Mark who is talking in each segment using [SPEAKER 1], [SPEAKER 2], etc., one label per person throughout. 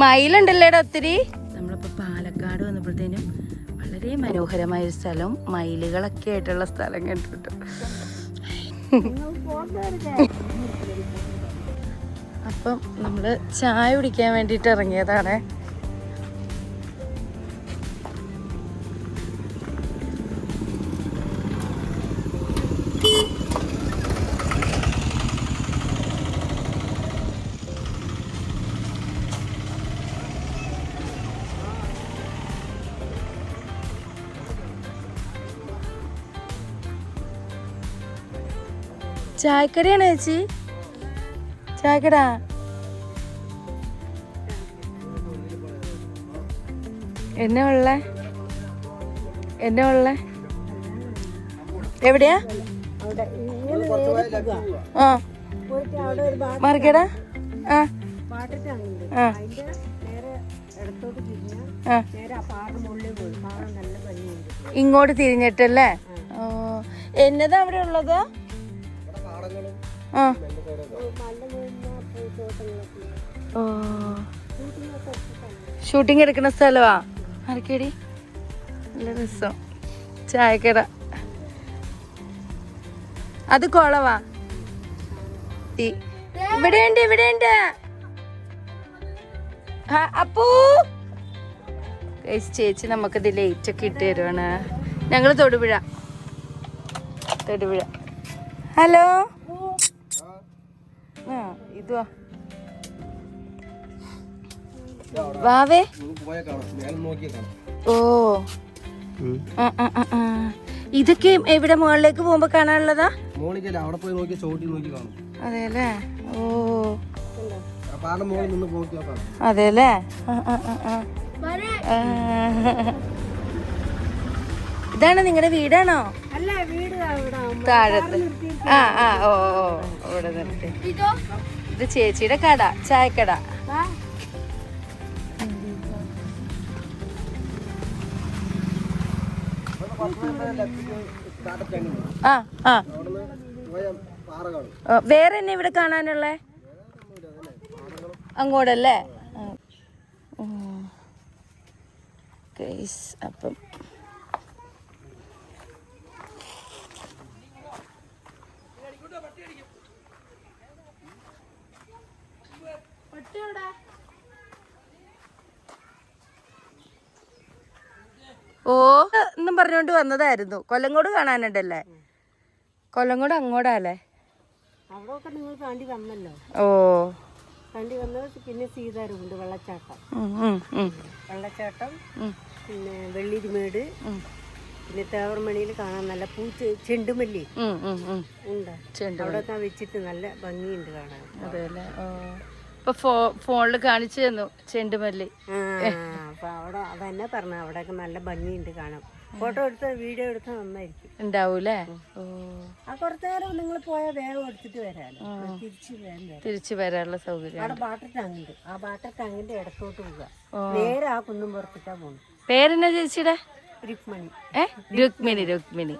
[SPEAKER 1] മയിലുണ്ടല്ലേടാ ഒത്തിരി? നമ്മളിപ്പോ പാലക്കാട് വന്നപ്പോഴത്തേനും വളരെ മനോഹരമായ ഒരു സ്ഥലം മയിലുകളൊക്കെ ആയിട്ടുള്ള സ്ഥലം കണ്ടിട്ടു. അപ്പം നമ്മൾ ചായ കുടിക്കാൻ വേണ്ടിട്ട് ഇറങ്ങിയതാണ്. ചായക്കടയാണോ ചേച്ചി. ചായക്കട. എന്നെ ഉള്ള? എന്നെ ഉള്ള? എവിടെയാ? ആ. മാർക്കടാ ആ. ആ. ആ. ഇങ്ങോട്ട് തിരിഞ്ഞിട്ടല്ലേ? ഓ എന്നതാ അവിടെ ഉള്ളത്? ആ. ഓ ഷൂട്ടിംഗ് എടുക്കുന്ന സ്ഥലമാ ആർക്കേടി നല്ല രസം. ചായക്കട. അത് കുളവാ. ഇവിടെയുണ്ട് ഇവിടെയുണ്ട്. അപ്പൂ. ചേച്ചി നമുക്കിത് ലേറ്റ് ഒക്കെ ഇട്ട് തരുവാണ്. ഞങ്ങൾ തൊടുപുഴ. തൊടുപുഴ. ഹലോ? ഇതുവാ വാവേ. ഓ. ആ, ആ, ആ, ആ. ഇതൊക്കെ എവിടെ മുകളിലേക്ക് പോകുമ്പോ കാണാനുള്ളതാ?
[SPEAKER 2] അവിടെ പോയി നോക്കി ചോട്ടി നോക്കി കാണും.
[SPEAKER 1] അതെല്ലേ ഓ. അതെല്ലേ. ഇതാണ് നിങ്ങളുടെ വീടാണോ?
[SPEAKER 3] അല്ല വീട് അവിടെ.
[SPEAKER 1] താഴത്ത്. ആ ആ ഓ ഓ ഇവിടെ നിർത്തി. ഇത് ചേച്ചിയുടെ കട ചായക്കട. ആ ആ.
[SPEAKER 2] അവിടെ പോയ പാറ കാണും
[SPEAKER 1] വേറെ എന്നെ ഇവിടെ കാണാനുള്ളേ? അങ്ങോട്ടല്ലേ? ആ. ഗയ്സ്, ഓ എന്നും പറഞ്ഞോണ്ട് വന്നതായിരുന്നു. കൊല്ലങ്കോട് കാണാനുണ്ടല്ലേ? കൊല്ലങ്കോട് അങ്ങോട്ടല്ലേ
[SPEAKER 3] നിങ്ങൾ താണ്ടി വന്നല്ലോ.
[SPEAKER 1] ഓ.
[SPEAKER 3] താണ്ടി വന്നത് പിന്നെ സീതാരുണ്ട് വെള്ളച്ചാട്ടം. വെള്ളച്ചാട്ടം പിന്നെ വെള്ളിരിമേട് പിന്നെ തേവർമണിയിൽ കാണാൻ നല്ല പൂ ചെണ്ടുമല്ലി. ഉണ്ട്. അവിടെ വെച്ചിട്ട് നല്ല ഭംഗിയുണ്ട് കാണാൻ.
[SPEAKER 1] അതെ ഇപ്പൊ ഫോ ഫോണിൽ കാണിച്ചു തന്നു ചെണ്ടുമല്ലി.
[SPEAKER 3] അപ്പൊ അവിടെ അതന്നെ പറഞ്ഞു അവിടെയൊക്കെ നല്ല ഭംഗിയുണ്ട് കാണാം ഫോട്ടോ എടുത്ത വീഡിയോ എടുത്ത നന്നായിരിക്കും.
[SPEAKER 1] ഉണ്ടാവൂലേ
[SPEAKER 3] ആ കുറച്ചു നേരം നിങ്ങൾ പോയാൽ വേഗം എടുത്തിട്ട് വരാലോ. തിരിച്ചു
[SPEAKER 1] തിരിച്ചു വരാനുള്ള സൗകര്യം
[SPEAKER 3] അവിടെ വാട്ടർ ടാങ്ക് ആ വാട്ടർ ടാങ്കിന്റെ ഇടത്തോട്ട് പോവുക. നേരെ ആ കുന്നും പുറത്തിട്ടാ പോണു
[SPEAKER 1] പേരെന്നാ ചേച്ചിയുടെ?
[SPEAKER 3] രുക്മിണി.
[SPEAKER 1] ഏ? രുക്മിണി രുക്മിണി.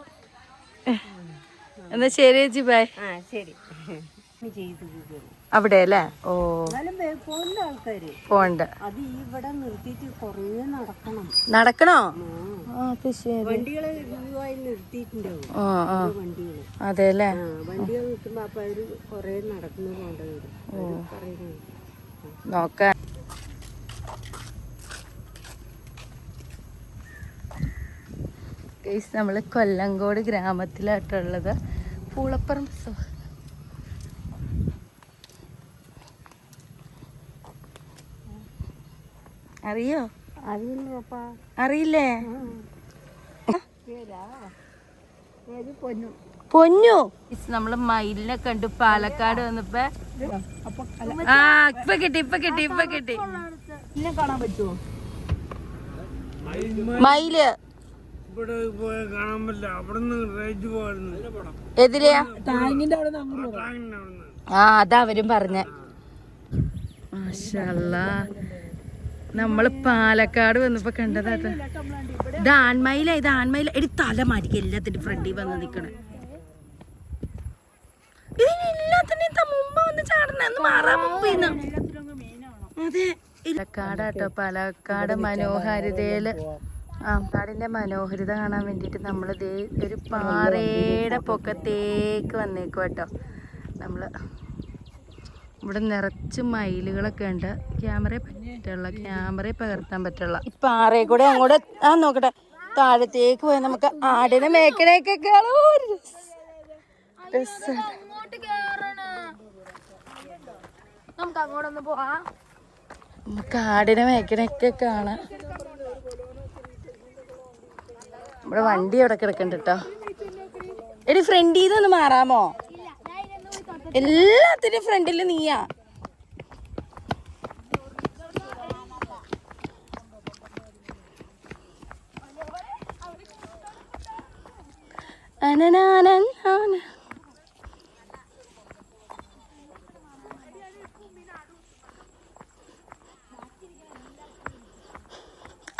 [SPEAKER 1] എന്നാ ശരി ചേച്ചി ബൈ.
[SPEAKER 3] ആ ശരി. ചെയ്തു
[SPEAKER 1] അവിടെ അല്ലേ ഓ പോണ്ട്
[SPEAKER 3] അത് ഇവിടെ നിർത്തിയിട്ട് കുറേ നടക്കണം.
[SPEAKER 1] നടക്കണോ? അത് ശരി.
[SPEAKER 3] വണ്ടികൾ നിർത്തിയിട്ടുണ്ടാവും വണ്ടികൾ.
[SPEAKER 1] അതെ അല്ലേ
[SPEAKER 3] വണ്ടികൾ അപ്പൊ അവർ കുറേ നടക്കുന്നു
[SPEAKER 1] നോക്കാം. നമ്മൾ കൊല്ലങ്കോട് ഗ്രാമത്തിലായിട്ടുള്ളത് പൂളപ്പറമ്പ് അറിയോ? അറിയില്ലേ?
[SPEAKER 3] പൊന്നു.
[SPEAKER 1] പൊന്നു. നമ്മൾ മയിലിനെ കണ്ടു പാലക്കാട് വന്നപ്പോ ആ ഇപ്പൊ കിട്ടി ഇപ്പൊ കിട്ടി ഇപ്പൊ കിട്ടി.
[SPEAKER 3] കാണാൻ പറ്റുമോ
[SPEAKER 1] മയിൽ.
[SPEAKER 2] ഇവിടെ പോയ കാണാൻ പറ്റില്ല. അവിടെ നിന്ന് റേഞ്ച് പോയിരുന്നു
[SPEAKER 1] എതിലെയാ
[SPEAKER 3] ടാങ്കിന്റെ അവിടെ നിന്ന് അങ്ങോട്ട്
[SPEAKER 1] ആ അതാ അവരും പറഞ്ഞ. മാഷല്ലാ നമ്മൾ പാലക്കാട് വന്നപ്പോ കണ്ടതാ ഇത് ആൺമയില ഇത് ആൺമയില. എടി തല മാറ്റിക്ക്. എല്ലാത്തിന്റെ ഫ്രണ്ടിൽ വന്ന് നിക്കണേ. ട്ടോ വന്ന് ചാടണ. ഒന്ന് മാറാൻ മുമ്പ് ഇന്ന്. അതെ. പാലക്കാട് മനോഹാരിതയിൽ. ആ മനോഹരിത കാണാൻ വേണ്ടിട്ട് നമ്മൾ ഒരു പാറയുടെ പൊക്കത്തേക്ക് വന്നേക്കും കേട്ടോ നമ്മൾ ഇവിടെ നിറച്ച് മയിലുകളൊക്കെ ഉണ്ട്. ക്യാമറ പറ്റുള്ള ക്യാമറ പകർത്താൻ പറ്റുള്ള ഈ പാറയെ കൂടെ അങ്ങോട്ട് ആ നോക്കട്ടെ. താഴത്തേക്ക് പോയി നമുക്ക് ആടിനെ മേക്കണേക്കെ.
[SPEAKER 4] നമുക്ക്
[SPEAKER 1] നമുക്ക് ആടിനെ മേക്കണൊക്കെ കാണാം. നമ്മുടെ വണ്ടി അവിടെ കിടക്കണ്ട കേട്ടോ എടി ഫ്രണ്ടിൽ നിന്ന് മാറാമോ? എല്ലാത്തിനും ഫ്രണ്ടിൽ നീയാ.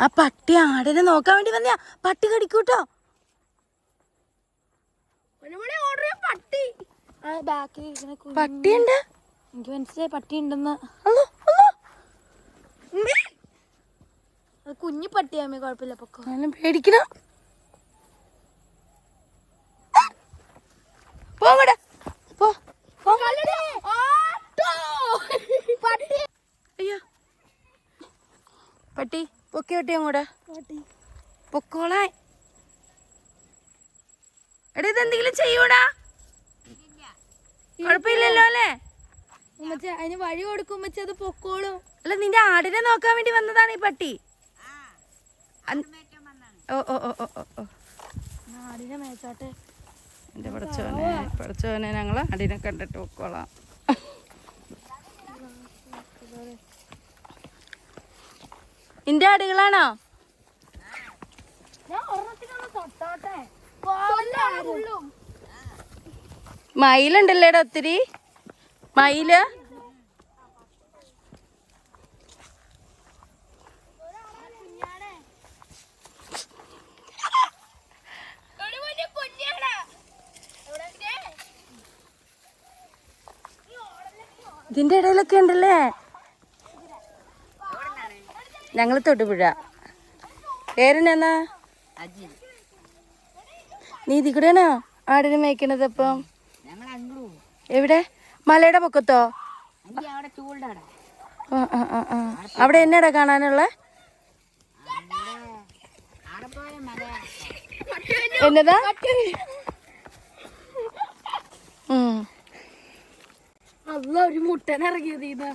[SPEAKER 1] ആ പട്ടി ആടിനെ നോക്കാൻ വേണ്ടി വന്നയാ. പട്ടി കടിക്കൂട്ടോ
[SPEAKER 4] പട്ടി ആ ബാക്കിൽ ഇരിക്കുന്ന.
[SPEAKER 1] പട്ടിയുണ്ട്?
[SPEAKER 4] എനിക്ക് മനസ്സിലായി പട്ടി ഉണ്ടെന്ന് കുഞ്ഞു പട്ടിയാമേ കുഴപ്പമില്ല പൊക്കോ.
[SPEAKER 1] എന്നാലും പേടിക്കണം? പോങ്ങടെ പോ. അയ്യോ. പട്ടി പൊക്കി പട്ടി അങ്ങോട്ട്. പൊക്കോളാൻ. എടാ ഇതെന്തെങ്കിലും ചെയ്യൂടാ? കുഴപ്പമില്ലല്ലോ അല്ലേ?
[SPEAKER 4] ഉമ്മച്ച അതിന് വഴി കൊടുക്കും ഉമ്മച്ചി അത് പൊക്കോളും.
[SPEAKER 1] അല്ല നിന്റെ ആടിനെ നോക്കാൻ വേണ്ടി വന്നതാണ് ഈ പട്ടി. ഓ ഓ ഓ ഓ ഓ ആടിനെ
[SPEAKER 4] നാടിനെ മേച്ചോട്ടെ
[SPEAKER 1] എന്റെ പഠിച്ചവനെ പഠിച്ചവനെ ഞങ്ങൾ ആടിനെ കണ്ടിട്ട് പൊക്കോളാം. നിന്റെ ആടുകളാണോ?
[SPEAKER 4] ഞാൻ ഒരെണ്ണത്തിനൊന്ന് തൊട്ടോട്ടെ. ഉള്ളും.
[SPEAKER 1] മയിലുണ്ടല്ലേടാ ഒത്തിരി? മയിൽ? ഇതിന്റെ ഇടയിലൊക്കെ ഉണ്ടല്ലേ? ഞങ്ങൾ തൊടുപുഴ പേരെന്നാ? നീ ഇതിൽ കൂടെയാണോ ആടിനെ മേയ്ക്കണത് അപ്പം? എവിടെ? മലയുടെ പൊക്കത്തോ? അവിടെ എന്നാടാ കാണാനുള്ള? എന്നതാ.
[SPEAKER 4] അല്ല ഒരു മുട്ടൻ ഇറങ്ങിയത് ഇത്.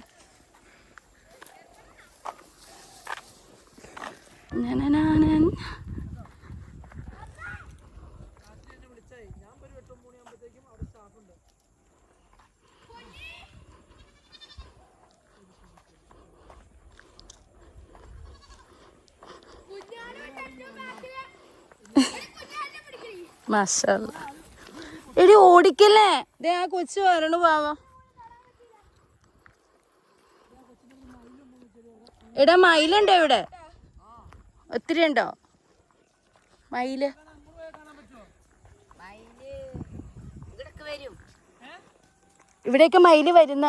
[SPEAKER 1] മാഷല്ല. എടി ഓടിക്കല്ലേ? ദേ ആ കൊച്ചു വരണു പാവം. എടാ മയിലുണ്ടോ ഇവിടെ? ഒത്തിരി ഉണ്ടോ? മയിൽ. ഇവിടെയൊക്കെ മയിൽ വരുന്ന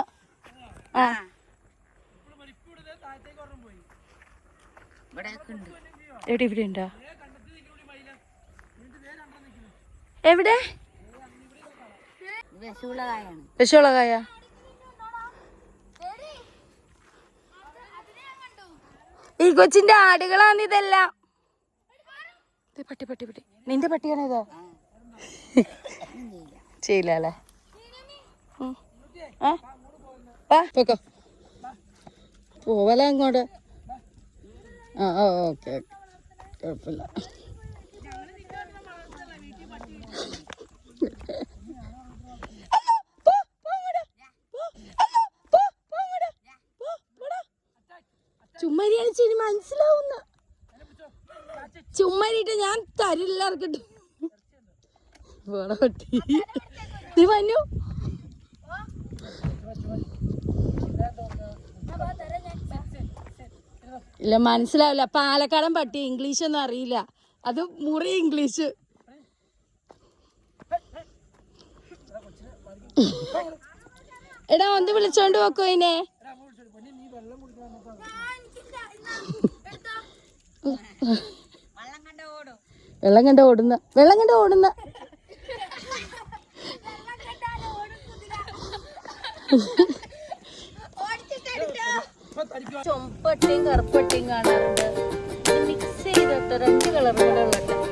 [SPEAKER 1] ആ. എവിടെ ഇവിടെ ഉണ്ടോ? എവിടെ? വിഷമുള്ള കായ ഈ കൊച്ചിന്റെ ആടുകളാണ് ഇതെല്ലാം. ഇത് പട്ടി പട്ടി പട്ടി. നിന്റെ പട്ടിയാണ് ഇതോ? ചെയ്യില്ല അല്ലേ? പോവല അങ്ങോട്ട്? ആ ഓക്കെ. കുഴപ്പമില്ല. ചുമ്മാരിയാണ് ഇനി മനസ്സിലാവുന്ന. ചുമ്മരിട്ട് ഞാൻ തരില്ല ഇറക്കട്ടെ പോടാ നീ വന്നു. ഇല്ല മനസ്സിലാവില്ല. പാലക്കാടൻ പട്ടി ഇംഗ്ലീഷ് ഒന്നും അറിയില്ല. അത് മുറി ഇംഗ്ലീഷ്. എടാ ഒന്ന് വിളിച്ചോണ്ട് പോക്കോ ഇതിനെ വെള്ളം കണ്ട ഓടുന്ന. വെള്ളം കണ്ട ഓടുന്ന. ചുമപ്പട്ടിയും കറുപ്പട്ടിയും കാണാറുണ്ട്. മിക്സ് ചെയ്തിട്ട് രണ്ട് ഉള്ള